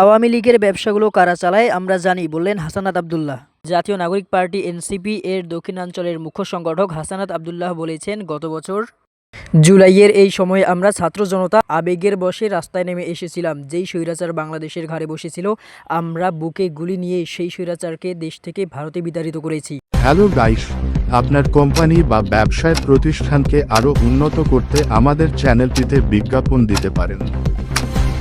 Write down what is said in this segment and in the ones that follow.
আওয়ামী লীগের ব্যবসাগুলো কারা চালায়, আমরা জানি, বললেন হাসানাত আবদুল্লাহ। জাতীয় নাগরিক পার্টি এনসিপি এর দক্ষিণাঞ্চলের মুখ্য সংগঠক হাসানাত আবদুল্লাহ বলেছেন, গত বছর জুলাইয়ের এই সময়ে আমরা ছাত্র জনতা আবেগের বশে রাস্তায় নেমে এসেছিলাম, যেই স্বৈরাচার বাংলাদেশের ঘাড়ে বসেছিল, আমরা বুকে গুলি নিয়ে সেই স্বৈরাচারকে দেশ থেকে ভারতে বিতাড়িত করেছি। হ্যালো গাইস, আপনার কোম্পানি বা ব্যবসায় প্রতিষ্ঠানকে আরও উন্নত করতে আমাদের চ্যানেলটিতে বিজ্ঞাপন দিতে পারেন।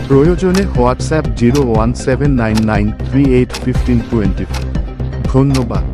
প্রয়োজনে WhatsApp zero one seven nine nine three eight fifteen twenty ধন্যবাদ।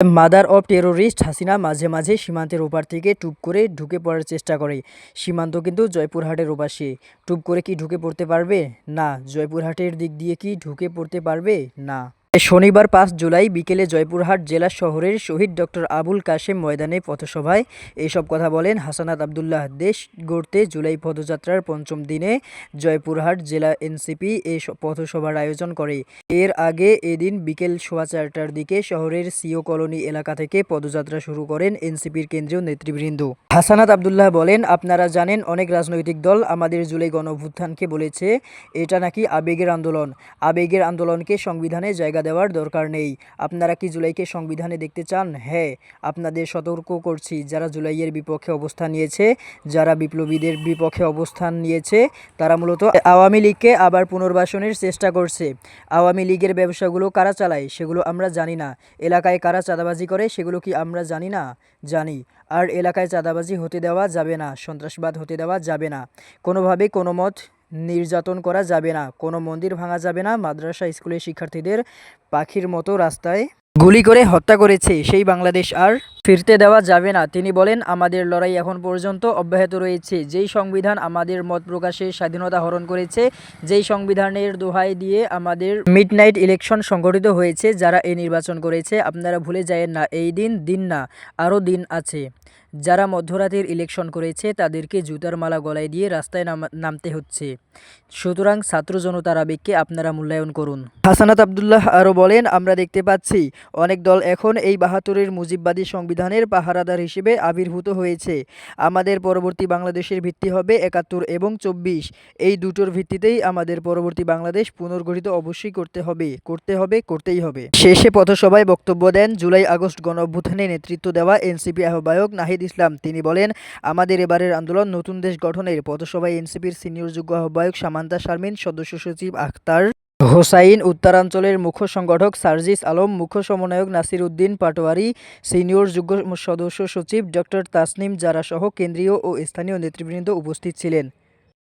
মাদার অফ টেরোরিস্ট হাসিনা মাঝে মাঝে সীমান্তের ওপার থেকে টুপ করে ঢুকে পড়ার চেষ্টা করে। সীমান্ত কিন্তু জয়পুরহাটের ওপাশে। টুপ করে কি ঢুকে পড়তে পারবে? না। জয়পুরহাটের দিক দিয়ে কি ঢুকে পড়তে পারবে? না। শনিবার পাঁচ জুলাই বিকেলে জয়পুরহাট জেলা শহরের শহীদ ডক্টর আবুল কাশেম ময়দানে পথসভায় এসব কথা বলেন হাসানাত আবদুল্লাহ দেশ গড়তে জুলাই পদযাত্রার পঞ্চম দিনে জয়পুরহাট জেলা এনসিপি স- পথসভার আয়োজন করে। এর আগে এদিন বিকেল সোয়া চারটার দিকে শহরের সিও কলোনি এলাকা থেকে পদযাত্রা শুরু করেন এনসিপির কেন্দ্রীয় নেতৃবৃন্দ। হাসানাত আবদুল্লাহ বলেন, আপনারা জানেন অনেক রাজনৈতিক দল আমাদের জুলাই গণঅভ্যুত্থানকে বলেছে, এটা নাকি আবেগের আন্দোলন। আবেগের আন্দোলনকে সংবিধানে জায়গা দেওয়ার দরকার নেই। আপনারা কি জুলাইকে সংবিধানে দেখতে চান? হ্যাঁ আপনাদের সতর্ক করছি। যারা জুলাইয়ের বিপক্ষে অবস্থান নিয়েছে, যারা বিপ্লবীদের বিপক্ষে অবস্থান নিয়েছে, তারা মূলত আওয়ামী লীগকে আবার পুনর্বাসনের চেষ্টা করছে। আওয়ামী লীগের ব্যবসাগুলো কারা চালায়, সেগুলো আমরা জানি না। এলাকায় কারা চাঁদাবাজি করে, সেগুলো কি আমরা জানি না? জানি। আর এলাকায় চাঁদাবাজি হতে দেওয়া যাবে না, সন্ত্রাসবাদ হতে দেওয়া যাবে না। কোনোভাবে কোনো মত নির্যাতন করা যাবে না। কোনো মন্দির ভাঙা যাবে না। মাদ্রাসা স্কুলের শিক্ষার্থীদের পাখির মতো রাস্তায় গুলি করে হত্যা করেছে। সেই বাংলাদেশ আর ফিরতে দেওয়া যাবে না। তিনি বলেন, আমাদের লড়াই এখন পর্যন্ত অব্যাহত রয়েছে। যেই সংবিধান আমাদের মত প্রকাশের স্বাধীনতা হরণ করেছে, যেই সংবিধানের দোহাই দিয়ে আমাদের মিড নাইট ইলেকশন সংগঠিত হয়েছে, যারা এই নির্বাচন করেছে, আপনারা ভুলে যায়েন না, এই দিন দিন না, আরও দিন আছে। যারা মধ্যরাতের ইলেকশন করেছে, তাদেরকে জুতার মালা গলায় দিয়ে রাস্তায় নামা- নামতে হচ্ছে। সুতরাং ছাত্র জনতার আবেগকে আপনারা মূল্যায়ন করুন। হাসানাত আবদুল্লাহ আরও বলেন, আমরা দেখতে পাচ্ছি, অনেক দল এখন এই বাহাত্তরের মুজিববাদী সংবিধানের পাহারাদার হিসেবে আবির্ভূত হয়েছে। আমাদের পরবর্তী বাংলাদেশের ভিত্তি হবে একাত্তর এবং চব্বিশ। এই দুটোর ভিত্তিতেই আমাদের পরবর্তী বাংলাদেশ পুনর্গঠিত অবশ্যই করতে হবে করতে হবে, করতেই হবে। শেষে পথসভায় বক্তব্য দেন জুলাই আগস্ট গণ অভ্যুত্থানে নেতৃত্ব দেওয়া এনসিপি আহ্বায়ক নাহিদ ইসলাম। তিনি বলেন, আমাদের এবারের আন্দোলন নতুন দেশ গঠনের। পথসভায় এনসিপির সিনিয়র যুগ্ম আহ্বায়ক সামান্তা শারমিন, সদস্য সচিব আখতার হোসাইন উত্তরাঞ্চলের মুখ্য সংগঠক সার্জিস আলম, মুখ্য সমন্বয়ক নাসির উদ্দিন পাটোয়ারি, সিনিয়র যুগ্ম সদস্য সচিব ডক্টর তাসনিম জারাসহ কেন্দ্রীয় ও স্থানীয় নেতৃবৃন্দ উপস্থিত ছিলেন।